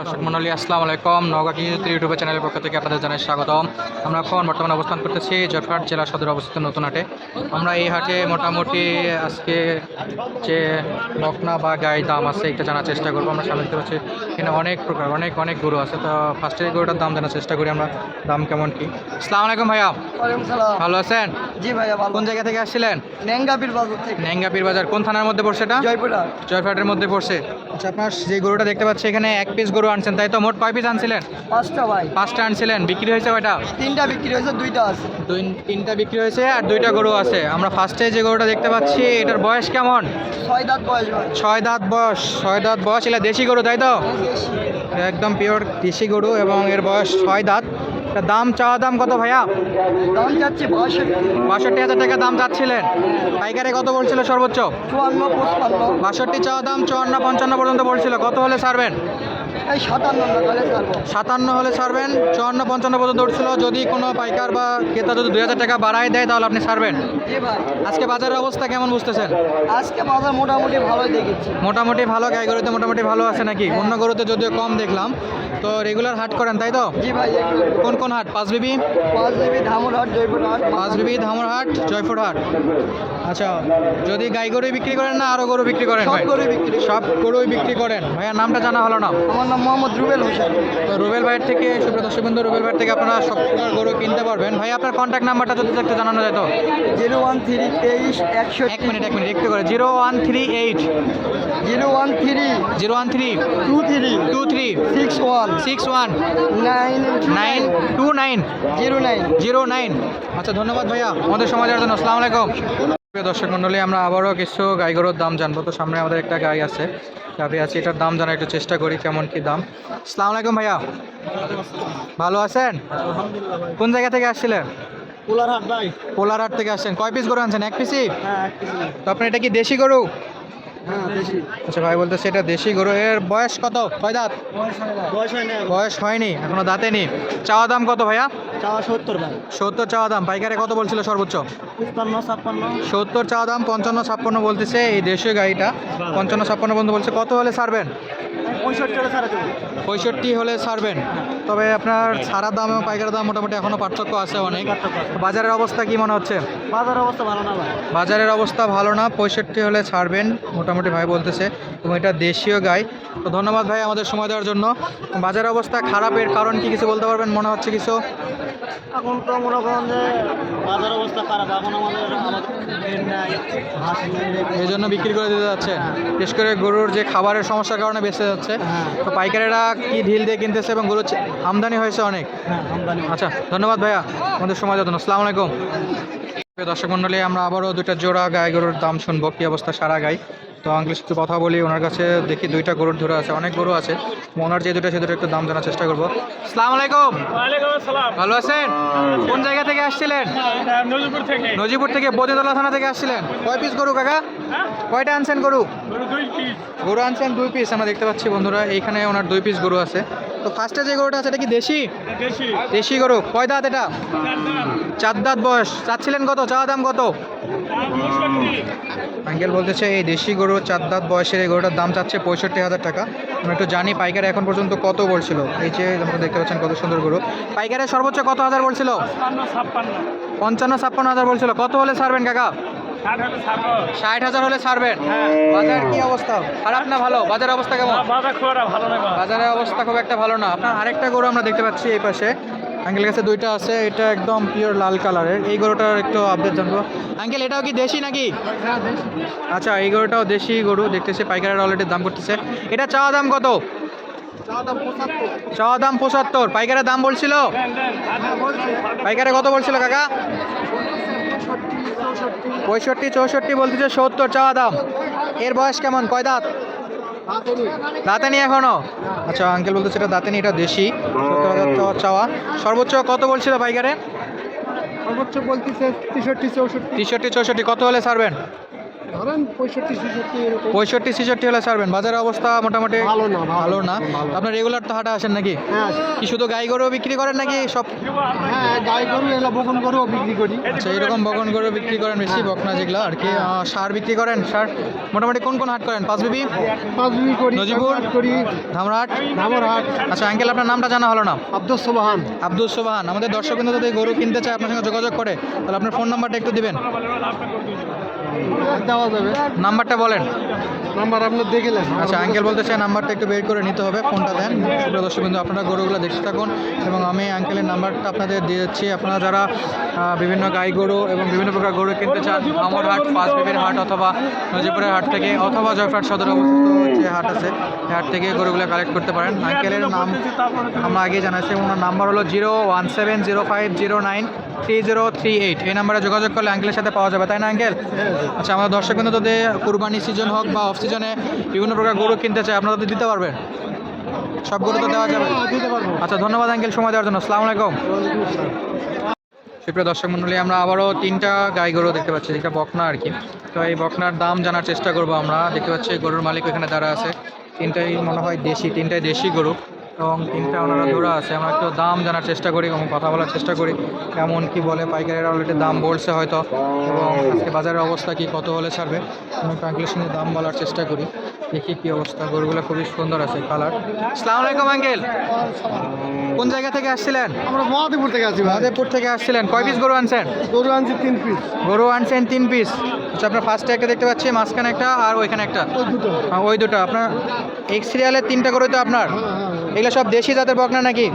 দর্শক মন্ডলী, আসসালামু আলাইকুম। নওগাঁ কৃষি ইউটিউব চ্যানেলের পক্ষ থেকে আপনাদের জানাই স্বাগতম। আমরা এখন বর্তমানে অবস্থান করতেছি জয়পুরহাট জেলা সদর অবস্থিত নতুন হাটে। আমরা এই হাটে মোটামুটি আজকে যে বকনা বা গাই দাম আছে এটা জানার চেষ্টা করব। আমরা সামনে পাচ্ছি এখানে অনেক প্রকার, অনেক অনেক গরু আছে। তো ফার্স্টে গরুটার দাম জানার চেষ্টা করি আমরা, দাম কেমন কি? আসসালামু আলাইকুম ভাইয়া। ভালো আছেন? জি ভাইয়া ভালো। কোন জায়গা থেকে আসছিলেন? বাজার থেকে। নেঙ্গাপির বাজার। কোন থানার মধ্যে পড়ছে এটা? জয়পুরহাটের মধ্যে পড়ছে। আচ্ছা আপনার যে গরুটা দেখতে পাচ্ছি এখানে এক পিস গরু আনছেন তাই তো? মোট কয় পিস আনছিলেন? পাঁচটা ভাই। পাঁচটা আনছিলেন। বিক্রি হয়েছে তিনটা বিক্রি হয়েছে দুইটা আছে। দুই তিনটা বিক্রি হয়েছে আর দুইটা গরু আছে। আমরা ফার্স্টে যে গরুটা দেখতে পাচ্ছি এটার বয়স কেমন? ছয় দাঁত বয়স ছয় দাঁত বয়স। ছয় দাঁত বয়স এটা দেশি গরু তাই তো? একদম পিওর দেশি গরু এবং এর বয়স ছয় দাঁত। দাম চাওয়া দাম কত ভাইয়া? দাম যাচ্ছে বাষট্টি। হাজার টাকা দাম যাচ্ছিলেন পাইকারে কত বলছিল সর্বোচ্চ? বাষট্টি চাওয়া দাম চুয়ান্ন পঞ্চান্ন পর্যন্ত বলছিল। কত হলে ছাড়বেন? সাতান্ন হলে ছাড়বেন চুয়ান্ন পঞ্চান্ন পর্যন্ত উঠছিল। যদি কোনো পাইকার বা ক্রেতা যদি দুই হাজার টাকা বাড়ায় দেয় তাহলে আপনি ছাড়বেন। আজকে বাজারের অবস্থা কেমন বুঝতেছেন? আজকে বাজার মোটামুটি ভালোই দেখেছি। মোটামুটি ভালো গাই গরুতে মোটামুটি ভালো আছে নাকি? অন্য গরুতে যদিও কম দেখলাম তো রেগুলার হাট করেন তাই তো? জি ভাই কোন কোন হাট? পাঁচ বিবি? পাঁচ দেবী ধামুরহাট জয়পুরহাট। পাঁচ বিবি ধামরহাট হাট আচ্ছা যদি গাই গরুই বিক্রি করেন না আরও গরু বিক্রি করেন সব ভাই বিক্রি। সব গরুই বিক্রি করেন। ভাইয়ার নামটা জানা হলো না। আমার নাম মোহাম্মদ রুবেল হোসেন। তো রুবেল ভাইয়ের থেকে সুপ্রিয় দর্শক বন্ধু রুবেল ভাইয়ের থেকে আপনারা সব প্রকার গরু কিনতে পারবেন। ভাই আপনার কন্ট্যাক্ট নাম্বারটা যদি একটু জানানো যায় তো? জিরো ওয়ান থ্রি তেইশ একশো এক মিনিট এক মিনিট একটু করে। Zero one three eight. Zero one three zero one three two three two three six one six one nine nine two nine zero nine. Zero nine. আচ্ছা ধন্যবাদ ভাইয়া। আমাদের সমাজের জন্য। আসসালামু আলাইকুম। প্রিয় দর্শক মণ্ডলী আমরা আবারও কিছু গাই গরুর দাম জানব। তো সামনে আমাদের একটা গাই আছে গাভি আছে এটার দাম জানার একটু চেষ্টা করি কেমন কি দাম। সালাম আলাইকুম ভাইয়া। ভালো আছেন? কোন জায়গা থেকে আসছিলেন? পোলারহাট ভাই। পোলারহাট থেকে আসছেন। কয় পিস গরু আনছেন? এক পিসই হ্যাঁ তো আপনার এটা কি দেশি গরু? আচ্ছা ভাই বলতেছে এটা দেশি গরু। এর বয়স কত? কয় দাঁত? বয়স হয় না। বয়স হয়নি এখনও দাঁতে নি চাওয়া দাম কত ভাইয়া? চাওয়া সত্তর ভাই। সত্তর চাওয়া দাম। পাইকারে কত বলছিল সর্বোচ্চ? ছাপ্পান্ন। সত্তর চাওয়া দাম পঞ্চান্ন ছাপ্পান্ন বলতেছে এই দেশীয় গাড়িটা। পঞ্চান্ন ছাপ্পান্ন পর্যন্ত বলছে কত হলে ছাড়বেন? পঁয়ষট্টি হলে ছাড়া দেবো পঁয়ষট্টি হলে ছাড়বেন। তবে আপনার ছাড়ার দাম এবং পাইকারের দাম মোটামুটি এখনও পার্থক্য আছে অনেক। বাজারের অবস্থা কি মনে হচ্ছে? বাজার অবস্থা ভালো না ভাই। বাজারের অবস্থা ভালো না পঁয়ষট্টি হলে ছাড়বেন মোটামুটি ভাই বলতেছে। এবং এটা দেশীয় গাই। তো ধন্যবাদ ভাই আমাদের সময় দেওয়ার জন্য। বাজারের অবস্থা খারাপের কারণ কি কিছু বলতে পারবেন? মনে হচ্ছে কিছু? এখন তো মনে করেন যে বাজার অবস্থা খারাপ। এখন আমাদের এই জন্য বিক্রি করে দিতে যাচ্ছে। বিশেষ করে গরুর যে খাবারের সমস্যার কারণে বেঁচে যাচ্ছে। হ্যাঁ। তো পাইকারেরা কি ঢিল দিয়ে কিনতেছে এবং গরুর আমদানি হয়েছে অনেক? হ্যাঁ আমদানি আচ্ছা ধন্যবাদ ভাইয়া। আমাদের সময় জন্য আসসালামু আলাইকুম। দর্শক মণ্ডলী আমরা আবারও দুইটা জোড়া গাই গরুর দাম শুনব। কী অবস্থা? সারা গাই। তো আঙ্কেল একটু কথা বলি ওনার কাছে দেখি দুইটা গরুর ধরে আছে অনেক গরু আছে। ওনার যে দুটো সে দুটো একটু দাম জানার চেষ্টা করব। আসসালামু আলাইকুম। ভালো আছেন? কোন জায়গা থেকে আসছিলেন? নজিপুর থেকে। নজিপুর থেকে বদিতলা থানা থেকে আসছিলেন। কয় পিস গরু কাকা? হ্যাঁ? কয়টা আনছেন গরু? গরু আনছেন দুই পিস আমরা দেখতে পাচ্ছি বন্ধুরা এইখানে ওনার দুই পিস গরু আছে। তো ফার্স্টে যে গরুটা আছে এটা কি দেশি? দেশি। দেশি গরু। কয় দাঁত এটা? চার দাঁত। বয়স। চাচ্ছিলেন কত? চাওয়া দাম কত? আঙ্কেল বলতেছে এই দেশি গরু চার দাঁত বয়সের এই গরুটার দাম চাচ্ছে পঁয়ষট্টি হাজার টাকা। আমরা একটু জানি পাইকারে এখন পর্যন্ত কত বলছিল। এই যে আপনারা দেখতে পাচ্ছেন কত সুন্দর গরু। পাইকারে সর্বোচ্চ কত হাজার বলছিল? পঞ্চান্ন ছাপ্পান্ন হাজার বলছিল। কত হলে ছাড়বেন কাকা? ষাট হাজার হলে ছাড়বেন? বাজার কি অবস্থা? খারাপ না ভালো? বাজার অবস্থা কেমন। বাজারের অবস্থা খুব একটা ভালো না। আপনার আরেকটা গরু আমরা দেখতে পাচ্ছি এই পাশে। আঙ্কেল কাছে দুইটা আছে। এটা একদম পিওর লাল কালারের। এই গরুটার একটু আপডেট জানব। আঙ্কেল এটাও কি দেশি নাকি? আচ্ছা এই গরুটাও দেশি গরু। দেখতেছে পাইকারের অলরেডি দাম করতেছে। এটা চাওয়া দাম কত? চাওয়া দাম পঁচাত্তর। পাইকারের দাম বলছিল? পাইকারে কত বলছিল কাকা? পঁয়ষট্টি চৌষট্টি বলতেছে সত্তর চাওয়া দাম এর বয়স কেমন? কয় দাঁত? দাঁতেনি এখনও? আচ্ছা আঙ্কেল বলতেছে এটা দাঁতেনি এটা দেশি। সত্তর হাজার চাওয়া চাওয়া। সর্বোচ্চ কত বলছিল বাইকারে সর্বোচ্চ বলতেছে তেষট্টি চৌষট্টি। তেষট্টি চৌষট্টি কত হলে ছাড়বেন? ধরেন পঁয়ষট্টি ছেষট্টি এরকম। পঁয়ষট্টি ছেষট্টি হলে ছাড়বেন। বাজারের অবস্থা মোটামুটি ভালো না, ভালো না। আপনার রেগুলার তো হাটে আসেন নাকি? হ্যাঁ কি শুধু গাই গরু বিক্রি করেন নাকি সব? হ্যাঁ গাই গরু এগুলো বকন গরুও বিক্রি করি। আচ্ছা এরকম বকন গরু বিক্রি করেন বেশি বকনা যেগুলো আর কি। সার বিক্রি করেন? সার? মোটামুটি কোন কোন হাট করেন? পাঁচ বিবি পাঁচবি করি? কাকরাট করি। ধামরাট ধামরহাট। আচ্ছা আঙ্কেল আপনার নামটা জানা হলো না? আব্দুল সোবাহান। আব্দুল সোবাহান। আমাদের দর্শক কিন্তু যদি গরু কিনতে চায় আপনার সঙ্গে যোগাযোগ করে তাহলে আপনার ফোন নাম্বারটা একটু দিবেন। দেওয়া যাবে। নাম্বারটা বলেন। নাম্বার আপনার দেখে নেন। আচ্ছা আঙ্কেল বলতে চাই নাম্বারটা একটু বের করে নিতে হবে ফোনটা দেন। দর্শক বিন্দু আপনারা গরুগুলো দেখতে থাকুন এবং আমি আঙ্কেলের নাম্বারটা আপনাদের দিয়ে দিচ্ছি। আপনারা যারা বিভিন্ন গাই গরু এবং বিভিন্ন প্রকার গরু কিনতে চান আমার হাট পাঁচ বিবির হাট অথবা নজিপুরের হাট থেকে অথবা জয়ফাট সদর অবস্থিত যে হাট আছে। হাট থেকে গরুগুলো কালেক্ট করতে পারেন। আঙ্কেলের নাম আমরা আগে জানাচ্ছি ওনার নাম্বার হলো zero one seven zero five zero nine three zero three eight এই নাম্বারে যোগাযোগ করলে আঙ্কেলের সাথে পাওয়া যাবে। তাই না আঙ্কেল আচ্ছা আমাদের দর্শক কিন্তু যদি কুরবানি সিজন হোক বা অফ সিজনে বিভিন্ন প্রকার গরু কিনতে চায়, আপনারা তো দিতে পারবেন। সব গরু তো দেওয়া যাবে। আচ্ছা ধন্যবাদ আঙ্কেল সময় দেওয়ার জন্য। আসসালামু আলাইকুম। সুপ্রিয় দর্শক মণ্ডলী, আমরা আবারও তিনটা গাই গরু দেখতে পাচ্ছি, যেটা বকনা আর কি। তো এই বকনার দাম জানার চেষ্টা করব আমরা। দেখতে পাচ্ছি গরুর মালিক এখানে দাঁড়া আছে। তিনটাই মনে হয় দেশি, তিনটাই দেশি গরু। এবং তিনটা ওনারা ধরা আছে। আমরা একটু দাম জানার চেষ্টা করি এবং কথা বলার চেষ্টা করি। কেমন কি বলে পাইকারেরা অলরেডি দাম বলছে হয়তো এবং আজকে বাজারের অবস্থা কি কত হলে ছাড়বে? আমি আঙ্কেলের সঙ্গে দাম বলার চেষ্টা করি। দেখি কি অবস্থা। গরুগুলো খুবই সুন্দর আছে কালার আসসালামু আলাইকুম আঙ্কেল কোন জায়গা থেকে আসছিলেন? আমরা মহাদেবপুর থেকে ভাই। মহাদেবপুর থেকে আসছিলেন। কয় পিস গরু আনছেন? গরু আনছি তিন পিস গরু আনছেন তিন পিস আচ্ছা আপনার ফার্স্টে একটা দেখতে পাচ্ছি মাঝখানে একটা আর ওইখানে একটা। ওই দুটো। হ্যাঁ, ওই দুটো। আপনার এক সিরিয়ালের তিনটা গরু তো আপনার? হ্যাঁ হ্যাঁ। এগুলো সব দেশি জাতের বকনা নাকি?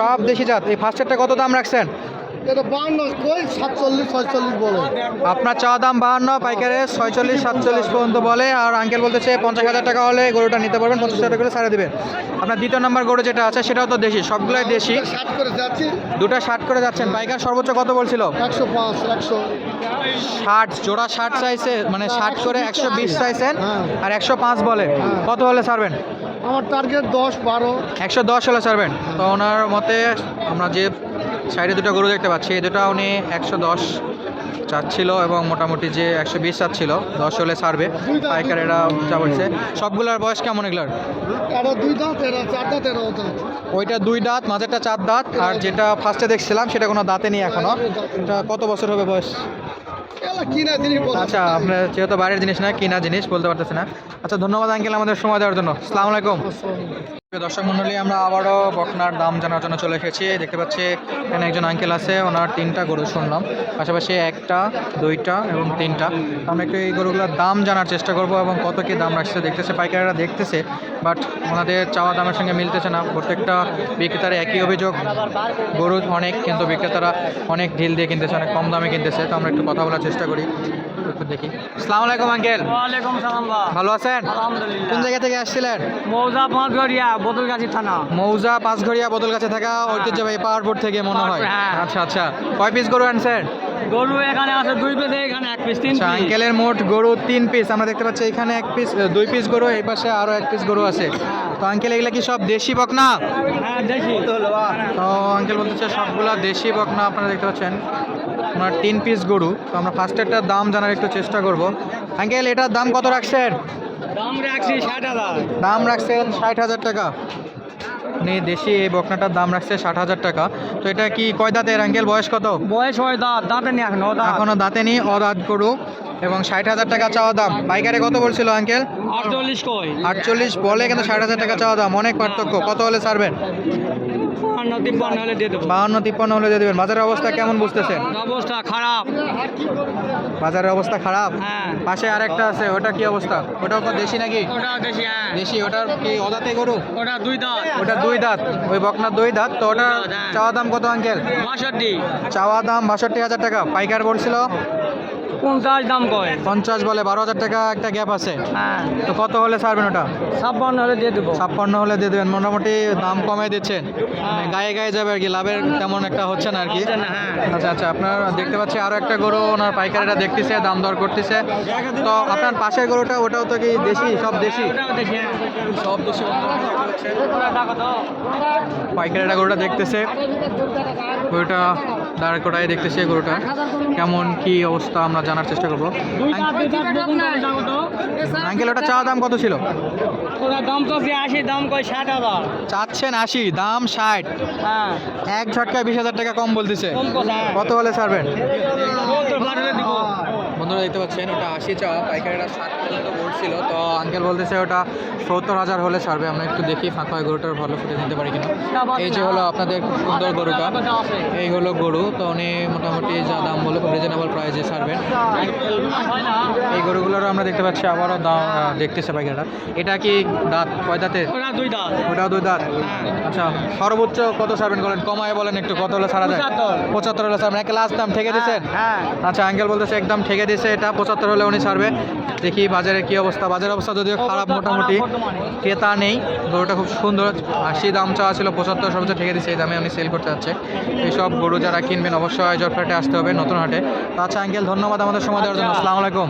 সব দেশি। জাত। এই ফার্স্টেরটা কত দাম রাখছেন? আপনার চা দাম বাহান্ন পাইকারে ছয়চল্লিশ সাতচল্লিশ পর্যন্ত বলে। আর আঙ্কেল বলতেছে পঞ্চাশ হাজার টাকা হলে গরুটা নিতে পারবেন পঞ্চাশ হাজার টাকা করে ছাড়ে দেবেন। আপনার দ্বিতীয় নম্বর গরু যেটা আছে সেটাও তো দেশি সবগুলোই দেশি। দুটা ষাট করে যাচ্ছেন। পাইকার সর্বোচ্চ কত বলছিল? একশো পাঁচ একশো। ষাট জোড়া ষাট চাইছে মানে ষাট করে একশো বিশ চাইছেন হ্যাঁ। আর একশো পাঁচ বলে। হ্যাঁ। কত হলে ছাড়বেন? আমার টার্গেট দশ বারো। একশো দশ হলে ছাড়বেন। তো ওনার মতে আমরা যে সাইডে দুটো গরু দেখতে পাচ্ছি এই দুটো উনি একশো দশ চাচ্ছিল এবং মোটামুটি যে একশো বিশ চাচ্ছিল দশ হলে ছাড়বে। পাইকার এরা যা বলছে। সবগুলোর বয়স কেমন এগুলার? এটা দুই দাঁত এটা চার দাঁত দাঁত। ওইটা দুই দাঁত মাঝেরটা চার দাঁত আর যেটা ফার্স্টে দেখছিলাম সেটা কোনো দাঁতে নেই এখনও। এটা কত বছর হবে বয়স? আচ্ছা আপনার যেহেতু বাইরের জিনিস না, কিনা জিনিস বলতে পারতেছে না। আচ্ছা ধন্যবাদ আঙ্কেল আমাদের সময় দেওয়ার জন্য। আসসালামু আলাইকুম। দর্শক মণ্ডলী, আমরা আবারও বকনার দাম জানার জন্য চলে এসেছি। দেখতে পাচ্ছি এখানে একজন আঙ্কেল আছে, ওনার তিনটা গরু শুনলাম। পাশাপাশি একটা, দুইটা এবং তিনটা। আমরা একটু এই গরুগুলোর দাম জানার চেষ্টা করব এবং কত কি দাম রাখছে, দেখতেছে, পাইকারেরা দেখতেছে, বাট ওনাদের চাওয়া দামের সঙ্গে মিলতেছে না। প্রত্যেকটা বিক্রেতার একই অভিযোগ, গরু অনেক, কিন্তু বিক্রেতারা অনেক ঢিল দিয়ে কিনতেছে, অনেক কম দামে কিনতেছে। তো আমরা একটু কথা বলার চেষ্টা করি। একটু দেখি। আসসালামু আলাইকুম আঙ্কেল। ওয়ালাইকুম সালাম ভালো আছেন? কোন জায়গা থেকে আসছিলেন? মৌজা পাঁচগড়িয়া বদলগাছি থানা। মৌজা পাঁচঘড়িয়া বদল কাছে থাকা ঐতিহ্যবাহী পাহাড়পুর থেকে মনে হয়। হ্যাঁ। আচ্ছা আচ্ছা। কয় পিস গরু আনছেন? গরু এখানে আছে দুই পিস এখানে এক পিস তিন আচ্ছা পিস আঙ্কেলের মোট গরু তিন পিস আমরা দেখতে পাচ্ছি এখানে এক পিস দুই পিস গরু এই পাশে আরও এক পিস গরু আছে। তো আঙ্কেল এগুলা কি সব দেশি বকনা? হ্যাঁ দেখি তো আঙ্কেল বলতেছে সবগুলা দেশি বকনা আপনারা দেখতে পাচ্ছেন। আপনার তিন পিস গরু। তো আমরা ফার্স্ট ফার্স্টেরটার দাম জানার একটু চেষ্টা করব। আঙ্কেল এটার দাম কত রাখছেন? দাম রাখছি ষাট হাজার। দাম রাখছেন ষাট হাজার টাকা। আপনি দেশি এই বকনাটার দাম রাখছে ষাট হাজার টাকা। তো এটা কি কয় দাঁতের আঙ্কেল? বয়স কত? বয়স হয় দাঁত দাঁতে নি এখন দাঁত এখনও দাঁতে নি অদাঁত গরু। এবং ষাট হাজার টাকা চাওয়া দাম। পাইকারে কত বলছিল আঙ্কেল? আটচল্লিশ কই? আটচল্লিশ বলে কিন্তু ষাট হাজার টাকা চাওয়া দাম। অনেক পার্থক্য। কত হলে ছাড়বেন? বাহান্ন তিপ্পান্ন হলে দিয়ে দেবেন। বাজারের অবস্থা কেমন বুঝতেছেন অবস্থা খারাপ। বাজারের অবস্থা খারাপ? হ্যাঁ। পাশে আরেকটা আছে ওটা কি অবস্থা? ওটাও তো দেশি নাকি? হ্যাঁ। দেশি ওটার কি অদাতে গরু? ওটা দুই দাঁত। ওটা দুই দাঁত। ওই বকনার দুই দাঁত। তো ওটা হ্যাঁ। চাওয়া দাম কত আঙ্কেল? বাষট্টি। চাওয়া দাম বাষট্টি হাজার টাকা। পাইকার বলছিল পঞ্চাশ দাম কয়? পঞ্চাশ বলে বারো হাজার টাকা একটা গ্যাপ আছে। হ্যাঁ। তো কত হলে ছাড়বেন ওটা? ছাপ্পান্ন হলে দিয়ে দেবো। ছাপ্পান্ন হলে দিয়ে দেবেন। মোটামুটি দাম কমে দিচ্ছেন। মানে গায়ে গায়ে যাবে আর কি লাভের তেমন একটা হচ্ছে না আর কি। হ্যাঁ। আচ্ছা আচ্ছা আপনার দেখতে পাচ্ছি আরও একটা গরু ওনার পাইকারিরা দেখতেছে দাম দর করতেছে। তো আপনার পাশের গরুটা ওটাও তো কি দেশি? সব দেশি? হ্যাঁ। সব দেশি পাইকারিটা গরুটা দেখতেছে। গরুটা দাঁড় করাই দেখতেছে গরুটা। কেমন কি অবস্থা আমরা জানার চেষ্টা করব। আঙ্কেল ওটা চা দাম কত ছিল? দাম তো আশি দাম কয় ষাট হাজার চাচ্ছেন আশি দাম ষাট। হ্যাঁ এক ঝটকায় বিশ হাজার টাকা কম বলতেছে। কত হলে ছাড়বেন? বন্ধুরা দেখতে পাচ্ছেন ওটা আশি চা পাইকারিটা ষাট পর্যন্ত বলছিল তো আঙ্কেল বলতেছে ওটা সত্তর হাজার হলে ছাড়বে আমরা একটু দেখি ফাঁকা হয় গরুটার ভালো ফুটে নিতে পারি কিনা। এই যে হলো আপনাদের খুব সুন্দর গরুটা এই হলো গরু তো উনি মোটামুটি যা দাম বলে খুব রিজনেবল প্রাইসে ছাড়বেন। এই গরুগুলোরও আমরা দেখতে পাচ্ছি আবারও দাম দেখতেছে পাইকারটা এটা কি দাঁত কয় দাঁতে দুই দাঁত। ওটাও দুই দাঁত? আচ্ছা সর্বোচ্চ কত ছাড়বেন বলেন? কমায় বলেন একটু কত হলে ছাড়া যায়? পঁচাত্তর। হলে ছাড়বেন। একটা লাস্ট দাম ঠেকে দিচ্ছেন হ্যাঁ আচ্ছা আঙ্কেল বলতেছে একদম ঠেকে দিয়েছে এটা পঁচাত্তর হলে উনি ছাড়বে। দেখি বাজারের কি অবস্থা। বাজারের অবস্থা যদিও খারাপ মোটামুটি ক্রেতা নেই গরুটা খুব সুন্দর। আশি দাম চাওয়া ছিল পঁচাত্তর সর্বোচ্চ ঠেকে দিচ্ছে এই দামে উনি সেল করতে যাচ্ছে। এইসব গরু যারা কিনবেন অবশ্যই জটফাটে আসতে হবে নতুন হাটে। তো আচ্ছা আঙ্কেল ধন্যবাদ আমাদের সময় দেওয়ার জন্য। আসসালামু আলাইকুম।